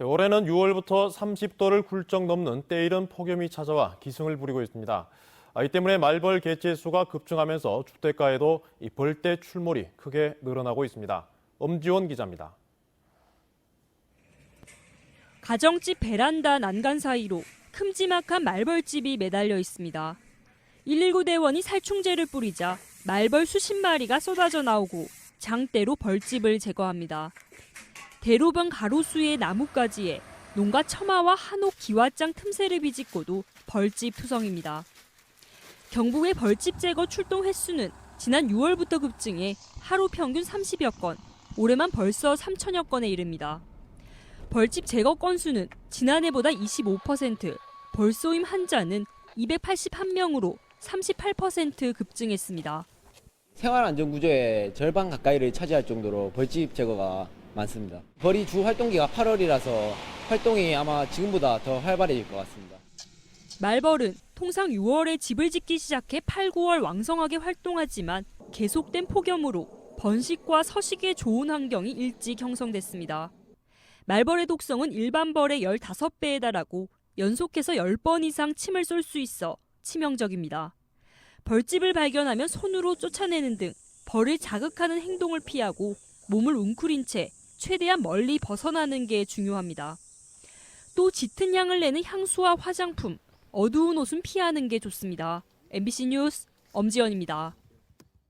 올해는 6월부터 30도를 훌쩍 넘는 때이른 폭염이 찾아와 기승을 부리고 있습니다. 아, 이 때문에 말벌 개체 수가 급증하면서 주택가에도 이 벌떼 출몰이 크게 늘어나고 있습니다. 엄지원 기자입니다. 가정집 베란다 난간 사이로 큼지막한 말벌집이 매달려 있습니다. 119 대원이 살충제를 뿌리자 말벌 수십 마리가 쏟아져 나오고 장대로 벌집을 제거합니다. 대로변 가로수의 나뭇가지에 농가 처마와 한옥 기와장 틈새를 비집고도 벌집 투성입니다. 경북의 벌집 제거 출동 횟수는 지난 6월부터 급증해 하루 평균 30여 건, 올해만 벌써 3천여 건에 이릅니다. 벌집 제거 건수는 지난해보다 25%, 벌쏘임 환자는 281명으로 38% 급증했습니다. 생활안전구조의 절반 가까이를 차지할 정도로 벌집 제거가 많습니다. 벌이 주 활동기가 8월이라서 활동이 아마 지금보다 더 활발해질 것 같습니다. 말벌은 통상 6월에 집을 짓기 시작해 8, 9월 왕성하게 활동하지만 계속된 폭염으로 번식과 서식에 좋은 환경이 일찍 형성됐습니다. 말벌의 독성은 일반 벌의 15배에 달하고 연속해서 10번 이상 침을 쏠 수 있어 치명적입니다. 벌집을 발견하면 손으로 쫓아내는 등 벌을 자극하는 행동을 피하고 몸을 웅크린 채 최대한 멀리 벗어나는 게 중요합니다. 또 짙은 향을 내는 향수와 화장품, 어두운 옷은 피하는 게 좋습니다. MBC 뉴스 엄지연입니다.